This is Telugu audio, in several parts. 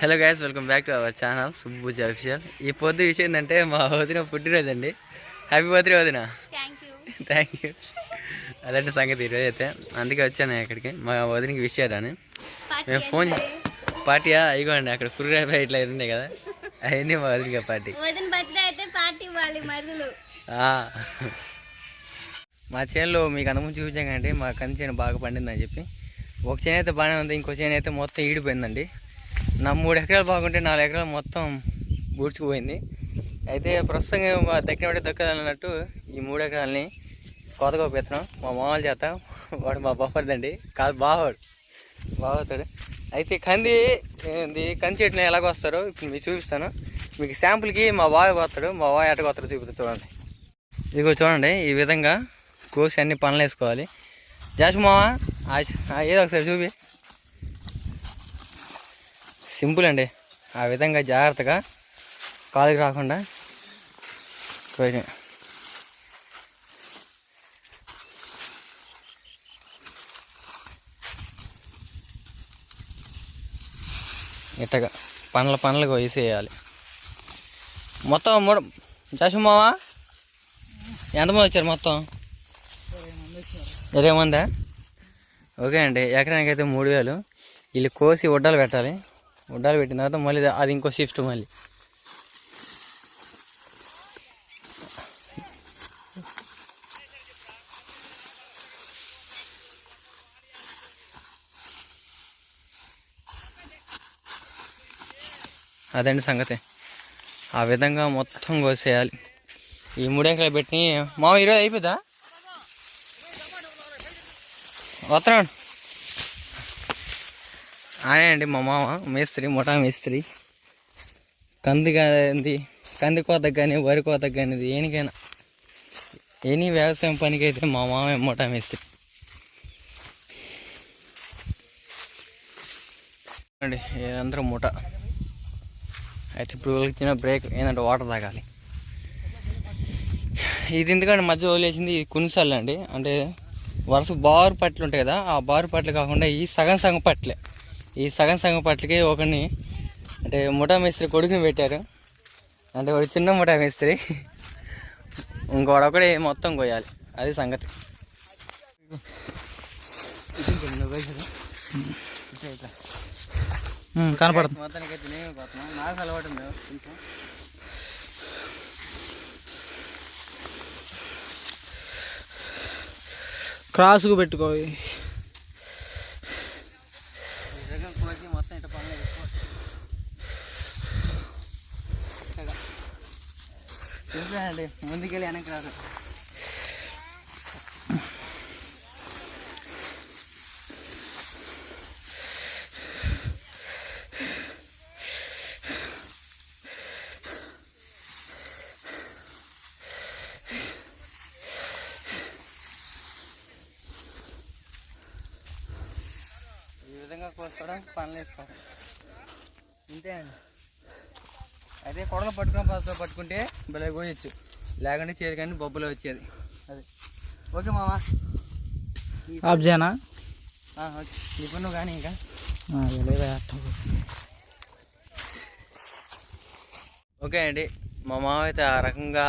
Hello guys welcome back to our channel Subbuji official ఈ పొద్దు విషయం ఏంటంటే మా వదిన పుట్టినరోజు అండి హ్యాపీ బర్త్డే వదిన థ్యాంక్ యూ అదంటే సంగతి ఈరోజు అయితే. అందుకే వచ్చాను ఇక్కడికి. మా వదినకి విష్ చేయాలని మేము ఫోన్ పార్టీయా ఇగోండి అక్కడ కుర్రే ఇట్లా ఉన్నాయి కదా. అవన్నీ మా పార్టీ. వదిన పార్టీ. మా చేనులో మీకు అనుమతి చూపించాం కంటే మా కంది చేను బాగా పండిందని చెప్పి. ఒక చేను అయితే బాగానే ఉంది ఇంకో చేను అయితే మొత్తం ఈడిపోయిందండి. నా మూడు ఎకరాలు బాగుంటే నాలుగు ఎకరాలు మొత్తం ఊడ్చుకుపోయింది అయితే ప్రస్తుతంగా మా వాడి దక్కదన్నట్టు ఈ మూడు ఎకరాలని కోతగా పెత్తనం మా మామూలు చేత వాడు మా బాపడిదండి కాదు బావాడు. బాగుతాడు అయితే కంది ఏంది కంది చెట్లు ఎలాగ వస్తారో ఇప్పుడు మీకు చూపిస్తాను. మీకు శాంపుల్కి మా బావి పోతాడు మా బావి ఎట్టగా వస్తాడో చూపుతా చూడండి. ఇదిగో చూడండి ఈ విధంగా కోసి అన్ని పనులు వేసుకోవాలి జాసు మావా ఏదో ఒకసారి చూపి. సింపుల్ అండి. ఆ విధంగా జాగ్రత్తగా కాలుకి రాకుండా ఇట్టగా పనుల పనులకు వేసేయాలి. మొత్తం మూడు జాసు ఎంతమంది వచ్చారు మొత్తం? ఇరవై మందా? ఓకే అండి. ఎకరానికి అయితే మూడు వేలు. వీళ్ళు కోసి ఉడ్డాలు పెట్టాలి. ఉడ్డాలు పెట్టిన తర్వాత మళ్ళీ అది ఇంకో షిఫ్ట్ మళ్ళీ. అదండి సంగతి. ఆ విధంగా మొత్తం కోసేయాలి. ఈ మూడు పెట్టి మా ఈరోజు అయిపోద్దా వస్తున్నాడు. ఆయనే అండి మా మామ మేస్త్రి ముఠా మేస్త్రి. కంది కానీ కంది కోతకు కానీ వరి కోతకు కానీ దేనికైనా. ఎనీ వ్యవసాయం పనికి అయితే మా మామ ముఠా మేస్త్రి. అండి అందరూ ముఠ అయితే ఇప్పుడు చిన్న బ్రేక్ ఏంటంటే వాటర్ తాగాలి. ఇది ఎందుకంటే మధ్య వదిలేసింది ఇది అండి. అంటే వరుస బారు పట్లు ఉంటాయి కదా ఆ బారు పట్లు కాకుండా ఈ సగం సగం పట్లే. ఈ సగం సగం పట్లకి ఒకరిని అంటే ముఠా మేస్త్రి కొడుకుని పెట్టారు. అంటే వాడు చిన్న ముఠా మేస్త్రి. ఇంకోడు ఒకడే మొత్తం కొయ్యాలి. అది సంగతి. కనపడుతుంది మొత్తానికి అయితే నేనే పోతున్నాను నాకు అలవాటు ఉంది కొంచెం. క్రాస్కు పెట్టుకో ఈ రకం కోసి మొత్తం ఇట్లా పనులు చేసుకోవచ్చు సింపుల్ ముందుకెళ్ళి వెనక్కి రాదు. ఈ విధంగా కోసుకోవడానికి పనులు వేసుకోవాలి. ఇంతే అండి. అదే కొడలు పట్టుకున్న పద్ధతిలో పట్టుకుంటే భలే కోయచ్చు లేకుంటే చేతి కానీ బొబ్బలో వచ్చేది. అది. ఓకే మామా. ఈ ఆఫ్ చేయనా? ఆ, ఓకే. నీ పన్ను కానీ ఇంకా. లేదా. ఓకే అండి. మా మామ అయితే ఆ రకంగా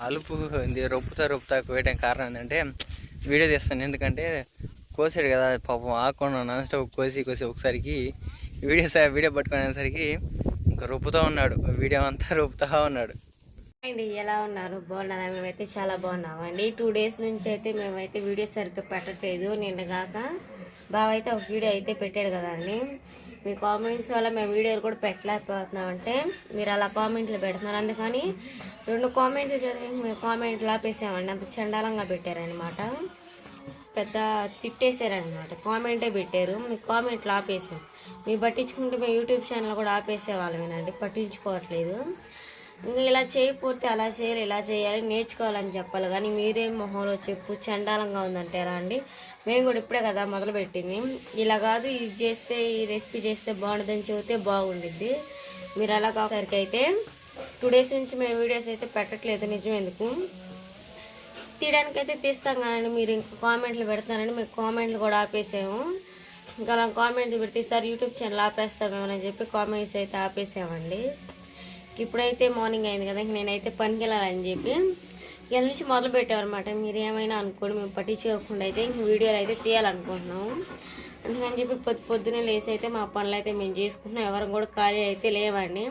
అలుపు ఉంది రొప్పుతా రొప్పుతా కోయడం కారణం ఏంటంటే వీడియో తీస్తాను. ఎందుకంటే కోసాడు కదా పాపం ఆకుండా నాన్ స్టాప్ కోసి కోసి ఒకసారికి వీడియో వీడియో పట్టుకునేసరికి ఇంకా రొప్పుతూ ఉన్నాడు. వీడియో అంతా రొప్పుతూ ఉన్నాడు. అండి ఎలా ఉన్నారు? బాగున్నారా? మేమైతే చాలా బాగున్నామండి. టూ డేస్ నుంచి అయితే మేమైతే వీడియో సరిగ్గా పెట్టట్లేదు. నిన్న కాక బావ అయితే ఒక వీడియో అయితే పెట్టాడు కదండి మీ కామెంట్స్ వల్ల మేము వీడియోలు కూడా పెట్టలేకపోతున్నామంటే మీరు అలా కామెంట్లు పెడుతున్నారు. అందుకని రెండు కామెంట్లు చదివి మేము కామెంట్లు ఆపేసామండి అంత చండాలంగా పెట్టారనమాట పెద్ద తిట్టేశారనమాట కామెంటే పెట్టారు. మీ కామెంట్లు ఆపేసాం మీ పట్టించుకుంటే మేము యూట్యూబ్ ఛానల్ కూడా ఆపేసేవాళ్ళమేనండి. పట్టించుకోవట్లేదు. ఇంకా ఇలా చేయకపోతే అలా చేయాలి ఇలా చేయాలి నేర్చుకోవాలని చెప్పాలి. కానీ మీరేం మొహంలో చెప్పు చండాలంగా ఉందంటే ఎలా అండి? మేము కూడా ఇప్పుడే కదా మొదలుపెట్టింది. ఇలా కాదు ఇది చేస్తే ఈ రెసిపీ చేస్తే బాగుంటుందని చెబితే బాగుండిద్ది. మీరు అలా కాసరికి అయితే టూ డేస్ నుంచి మేము వీడియోస్ అయితే పెట్టట్లేదు. నిజం ఎందుకు? తీయడానికి అయితే తీస్తాం కానీ మీరు ఇంకా కామెంట్లు పెడతారని మీకు కామెంట్లు కూడా ఆపేసాము. ఇంకా అలా కామెంట్లు పెడితే సార్ యూట్యూబ్ ఛానల్ ఆపేస్తామేమని అని చెప్పి కామెంట్స్ అయితే ఆపేసామండి. ఇప్పుడైతే మార్నింగ్ అయింది కదా నేనైతే పనికి వెళ్ళాలని చెప్పి ఇక నుంచి మొదలు పెట్టామన్నమాట మీరు ఏమైనా అనుకోండి మేము పట్టించుకోకుండా అయితే ఇంక వీడియోలు అయితే తీయాలనుకుంటున్నాము. అందుకని చెప్పి పొద్దు పొద్దున్నే లేసి అయితే మా పనులు అయితే మేము చేసుకుంటున్నాం. ఎవరు కూడా ఖాళీ అయితే లేవండి.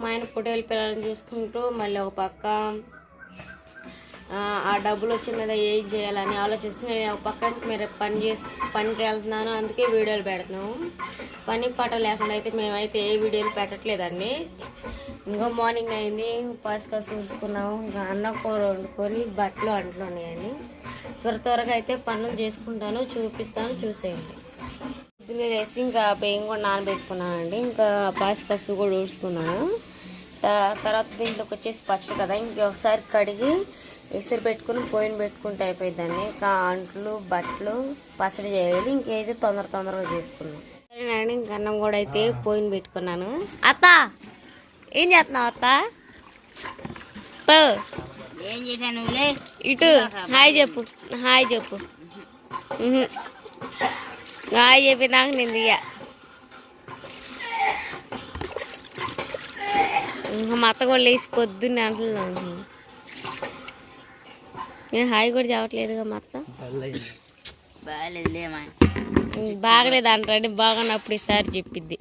మా ఆయన పొట్టేలు పిల్లలను చూసుకుంటూ మళ్ళీ ఒక పక్క ఆ, డబ్బులు వచ్చే మీద ఏం చేయాలని ఆలోచిస్తూ నేను పక్కన మీరు పని చేసి పనికి వెళ్తున్నాను. అందుకే వీడియోలు పెడుతున్నాము. పని పాట లేకుండా అయితే మేమైతే ఏ వీడియోలు పెట్టట్లేదండి. ఇంకో మార్నింగ్ అయింది. పాస్కా చూసుకున్నాము. ఇంకా అన్నం కూర వండుకొని బట్టలు అంట్లు ఉన్నాయండి త్వర త్వరగా అయితే పనులు చేసుకుంటాను. చూపిస్తాను. చూసేయండి. పొద్దున్నే వేసి ఇంకా బియ్యం కూడా నానబెట్టుకున్నానండి. ఇంకా పాస్కస్ కూడా ఊడ్చుకున్నాను త- తర్వాత దీంట్లోకి వచ్చేసి పచ్చడి కదా. ఇంకొకసారి కడిగి విసిరి పెట్టుకుని పోయిన పెట్టుకుంటే అయిపోయిందండి ఇంకా అంట్లు బట్టలు పచ్చడి చేయాలి. ఇంకైతే తొందర తొందరగా చేసుకున్నాం సరేనండి ఇంక అన్నం కూడా అయితే పోయిన పెట్టుకున్నాను. అత్త! ఏం చేస్తున్నావు అత్త. ఏం చేశాను ఇటు. హాయ్ చెప్పు. హాయ్ చెప్పు. హాయ్ చెప్పి నాకు నేను దిగా ఇంకా మా అత్త కూడా లేచి పొద్దున్నే అంటున్నాను నేను హాయ్ కూడా చెప్పట్లేదుగా మా అత్త బాగాలేదు లేమా ఉమ్, బాగలేదు అంటారండి బాగున్నప్పుడు ఈసారి చెప్పిద్ది.